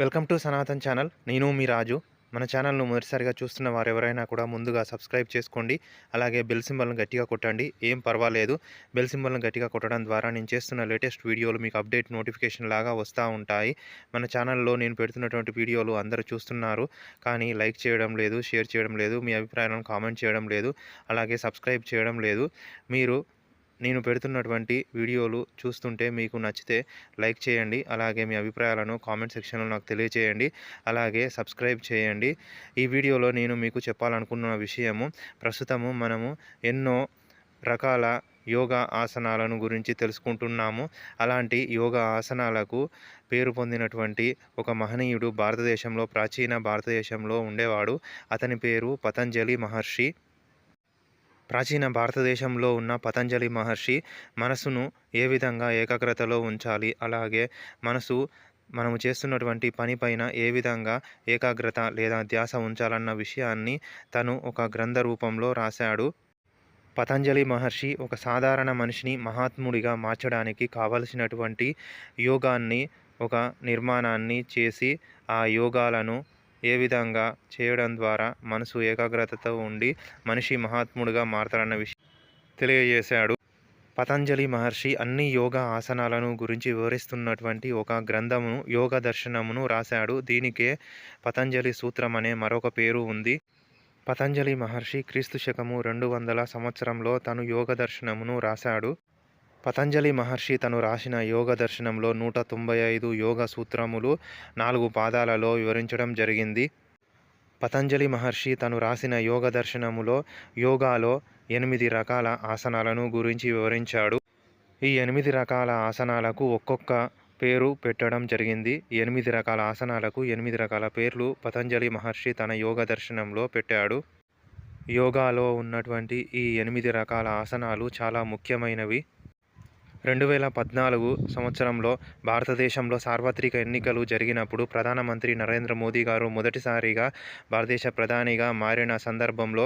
Welcome to Sanatan channel. నేను మీ రాజు. మన ఛానల్ను మొదటిసారిగా చూస్తున్న వారు ఎవరైనా కూడా ముందుగా సబ్స్క్రైబ్ చేసుకోండి. అలాగే బెల్ సింబల్ను గట్టిగా కొట్టండి. ఏం పర్వాలేదు. బెల్ సింబల్ను గట్టిగా కొట్టడం ద్వారా నేను చేస్తున్న లేటెస్ట్ వీడియోలు మీకు అప్డేట్ నోటిఫికేషన్ లాగా వస్తూ ఉంటాయి. మన ఛానల్లో నేను పెడుతున్నటువంటి వీడియోలు అందరూ చూస్తున్నారు. కానీ లైక్ చేయడం లేదు షేర్ చేయడం లేదు మీ అభిప్రాయాలను కామెంట్ చేయడం లేదు అలాగే సబ్స్క్రైబ్ చేయడం లేదు. మీరు నేను పెడుతున్నటువంటి వీడియోలు చూస్తుంటే మీకు నచ్చితే లైక్ చేయండి. అలాగే మీ అభిప్రాయాలను కామెంట్ సెక్షన్లో నాకు తెలియచేయండి. అలాగే సబ్స్క్రైబ్ చేయండి. ఈ వీడియోలో నేను మీకు చెప్పాలనుకున్న విషయము ప్రస్తుతము మనము ఎన్నో రకాల యోగా ఆసనాలను గురించి తెలుసుకుంటున్నాము. అలాంటి యోగా ఆసనాలకు పేరు పొందినటువంటి ఒక మహనీయుడు భారతదేశంలో ప్రాచీన భారతదేశంలో ఉండేవాడు. అతని పేరు పతంజలి మహర్షి. ప్రాచీన భారతదేశంలో ఉన్న పతంజలి మహర్షి మనసును ఏ విధంగా ఏకాగ్రతలో ఉంచాలి? అలాగే మనసు మనము చేస్తున్నటువంటి పనిపైన ఏ విధంగా ఏకాగ్రత లేదా ధ్యాస ఉంచాలన్న విషయాన్ని తను ఒక గ్రంథ రూపంలో రాశాడు. పతంజలి మహర్షి ఒక సాధారణ మనిషిని మహాత్ముడిగా మార్చడానికి కావలసినటువంటి యోగాన్ని ఒక నిర్మాణాన్ని చేసి ఆ యోగాలను ఏ విధంగా చేయడం ద్వారా మనసు ఏకాగ్రతతో ఉండి మనిషి మహాత్ముడిగా మారతాడన్న విషయం తెలియజేశాడు. పతంజలి మహర్షి అన్ని యోగా ఆసనాలను గురించి వివరిస్తున్నటువంటి ఒక గ్రంథమును యోగ దర్శనమును రాశాడు. దీనికే పతంజలి సూత్రం అనే మరొక పేరు ఉంది. పతంజలి మహర్షి క్రీస్తు శకము రెండు వందల సంవత్సరంలో తను యోగ దర్శనమును రాశాడు. పతంజలి మహర్షి తను రాసిన యోగ దర్శనంలో నూట తొంభై ఐదు యోగ సూత్రములు నాలుగు పాదాలలో వివరించడం జరిగింది. పతంజలి మహర్షి తను రాసిన యోగ దర్శనములో యోగాలో ఎనిమిది రకాల ఆసనాలను గురించి వివరించాడు. ఈ ఎనిమిది రకాల ఆసనాలకు ఒక్కొక్క పేరు పెట్టడం జరిగింది. ఎనిమిది రకాల ఆసనాలకు ఎనిమిది రకాల పేర్లు పతంజలి మహర్షి తన యోగ దర్శనంలో పెట్టాడు. యోగాలో ఉన్నటువంటి ఈ ఎనిమిది రకాల ఆసనాలు చాలా ముఖ్యమైనవి. రెండు వేల పద్నాలుగు సంవత్సరంలో భారతదేశంలో సార్వత్రిక ఎన్నికలు జరిగినప్పుడు ప్రధానమంత్రి నరేంద్ర మోదీ గారు మొదటిసారిగా భారతదేశ ప్రధానిగా మారిన సందర్భంలో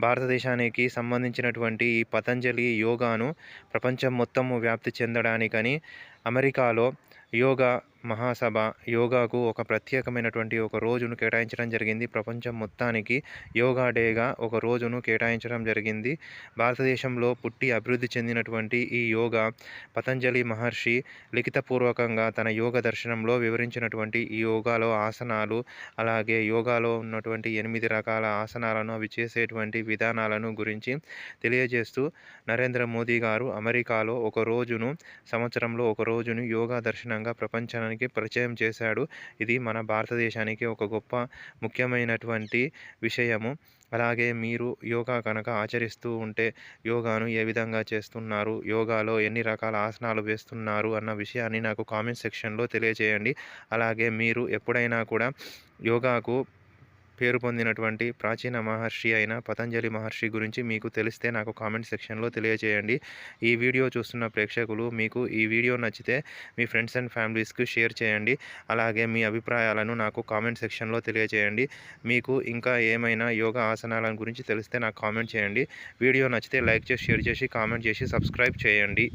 భారతదేశానికి సంబంధించినటువంటి ఈ పతంజలి యోగాను ప్రపంచం మొత్తము వ్యాప్తి చెందడానికని అమెరికాలో యోగా మహాసభ యోగాకు ఒక ప్రత్యేకమైనటువంటి ఒక రోజును కేటాయించడం జరిగింది. ప్రపంచం మొత్తానికి యోగా డేగా ఒక రోజును కేటాయించడం జరిగింది. భారతదేశంలో పుట్టి అభివృద్ధి చెందినటువంటి ఈ యోగా పతంజలి మహర్షి లిఖితపూర్వకంగా తన యోగ దర్శనంలో వివరించినటువంటి ఈ యోగాలో ఆసనాలు అలాగే యోగాలో ఉన్నటువంటి ఎనిమిది రకాల ఆసనాలను అవి చేసేటువంటి విధానాలను గురించి తెలియజేస్తూ నరేంద్ర మోదీ గారు అమెరికాలో ఒక రోజును సంవత్సరంలో ఒక రోజును యోగా దర్శనంగా ప్రపంచానికి పరిచయం చేశాడు. ఇది మన భారతదేశానికి ఒక గొప్ప ముఖ్యమైనటువంటి విషయము. అలాగే మీరు యోగా కనుక ఆచరిస్తూ ఉంటే యోగాను ఏ విధంగా చేస్తున్నారు? యోగాలో ఎన్ని రకాల ఆసనాలు వేస్తున్నారు? అన్న విషయాన్ని నాకు కామెంట్ సెక్షన్లో తెలియజేయండి. అలాగే మీరు ఎప్పుడైనా కూడా యోగాకు పేరు పొందినటువంటి ప్రాచీన మహర్షి అయిన పతంజలి మహర్షి గురించి మీకు తెలిస్తే నాకు కామెంట్ సెక్షన్లో తెలియజేయండి. ఈ వీడియో చూస్తున్న ప్రేక్షకులు మీకు ఈ వీడియో నచ్చితే మీ ఫ్రెండ్స్ అండ్ ఫ్యామిలీస్కి షేర్ చేయండి. అలాగే మీ అభిప్రాయాలను నాకు కామెంట్ సెక్షన్లో తెలియజేయండి. మీకు ఇంకా ఏమైనా యోగా ఆసనాల గురించి తెలిస్తే నాకు కామెంట్ చేయండి. వీడియో నచ్చితే లైక్ చేసి షేర్ చేసి కామెంట్ చేసి సబ్స్క్రైబ్ చేయండి.